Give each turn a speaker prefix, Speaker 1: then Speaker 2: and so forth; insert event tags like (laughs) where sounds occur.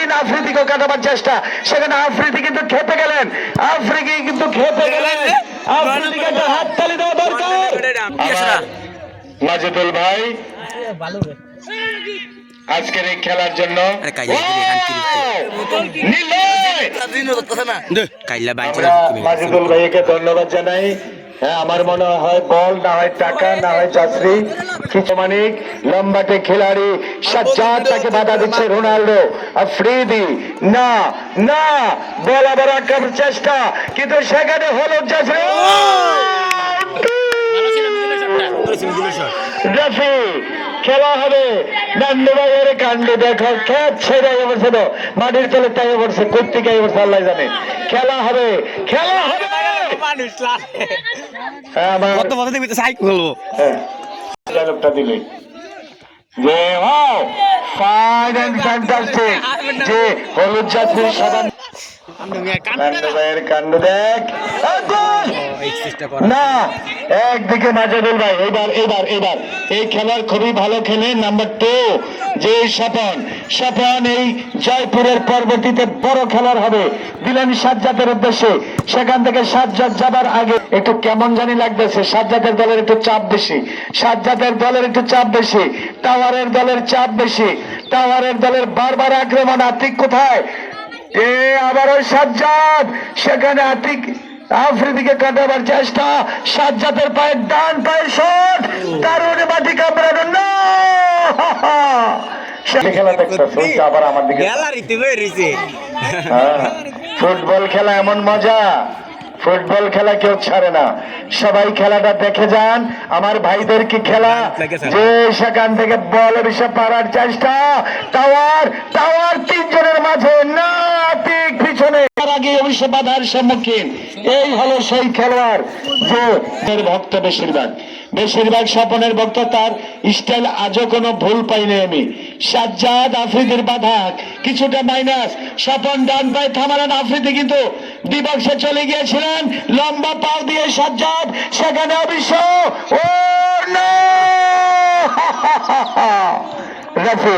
Speaker 1: তিন আফ্রিদিকে কাটাবার চেষ্টা। সেখানে আফ্রিদি কিন্তু খেপে গেলেন। আফ্রিদি কিন্তু খেপে গেলেন। আফ্রিদিকে একটা হাততালি দেওয়া দরকার। মাজেদুল ভাই আজকের এই খেলার জন্য মাজেদুল ভাইকে ধন্যবাদ জানাই। হ্যাঁ আমার মনে হয় বল, না হয় টাকা, না হয় কিছু মানিক, লম্বাটে খেলাড়ি, সাজ্জাদ তাকে বাধা দিচ্ছে রোনাল্ডো আফ্রিদি না না, বল আবার আটকানোর চেষ্টা, কিন্তু সেখানে হলো জাফরি। রফি খেলা হবে। নান্ডু কাণ্ড দেখো তো মাটির তলে তাই বসে কর্তিকাই বসে আল্লাহ জানে। খেলা হবে। খেলা হবে। মানুষ আমার
Speaker 2: কত বছর দেখবি সাইকেল খেলব?
Speaker 1: হ্যাঁ, ডায়লগটা দিলে। যে ওয়াও ফাইন এন্ড ফ্যান্টাস্টিক যে হলুদ জাতীয় সাদা কান্ড দেখ! না, একদিকে মাজেদুল ভাই, এবার এবার এবার। এই খেলার খুবই ভালো খেলে নাম্বার টু যে স্বপন। স্বপন এই জয়পুরের পর্বতীতে বড় খেলার হবে। দিলেন সাজ্জাদের উদ্দেশ্যে। সেখান থেকে সাজ্জাদ যাবার আগে একটু কেমন জানি লাগতেছে, সাজ্জাদের দলের একটু চাপ বেশি। সাজ্জাদের দলের একটু চাপ বেশি, টাওয়ারের দলের চাপ বেশি। টাওয়ারের দলের বারবার আক্রমণ, আতিক কোথায়? এ আবারও সাজ্জাদ, সেখানে আতিক আফ্রিদিকে কাটাবার চেষ্টা সাজ্জাদের পায়ে ডান পায়ে শট দারুণ বাটি কামড়ানো না! সে খেলা দেখতেছে আবার আমার দিকে
Speaker 2: গ্যালারিতে বেরিয়েছে
Speaker 1: হ্যাঁ, ফুটবল খেলা এমন মজা ফুটবল খেলা কেউ ছাড়ে না। সবাই খেলাটা দেখে যান আমার ভাইদের কি খেলা? যে সেখান থেকে বল এসে পারার চেষ্টা টাওয়ার টাওয়ার তিনজনের মাঝে না! আগে অবশ্য বাধার সম্মুখীন। এই হলো সেই খেলোয়াড় ভক্ত বেশিরভাগ। বেশিরভাগ স্বপনের ভক্ত তার স্টাইল আজও কোনো ভুল পাইনি আমি। সাজ্জাদ আফ্রিদির বাধা, কিছুটা মাইনাস। স্বপন ডান পায়ে থামালেন, আফ্রিদি কিন্তু বিপক্ষে চলে গিয়েছিলেন। লম্বা পাও দিয়ে সাজ্জাদ, সেখানে অবশ্য ও (laughs)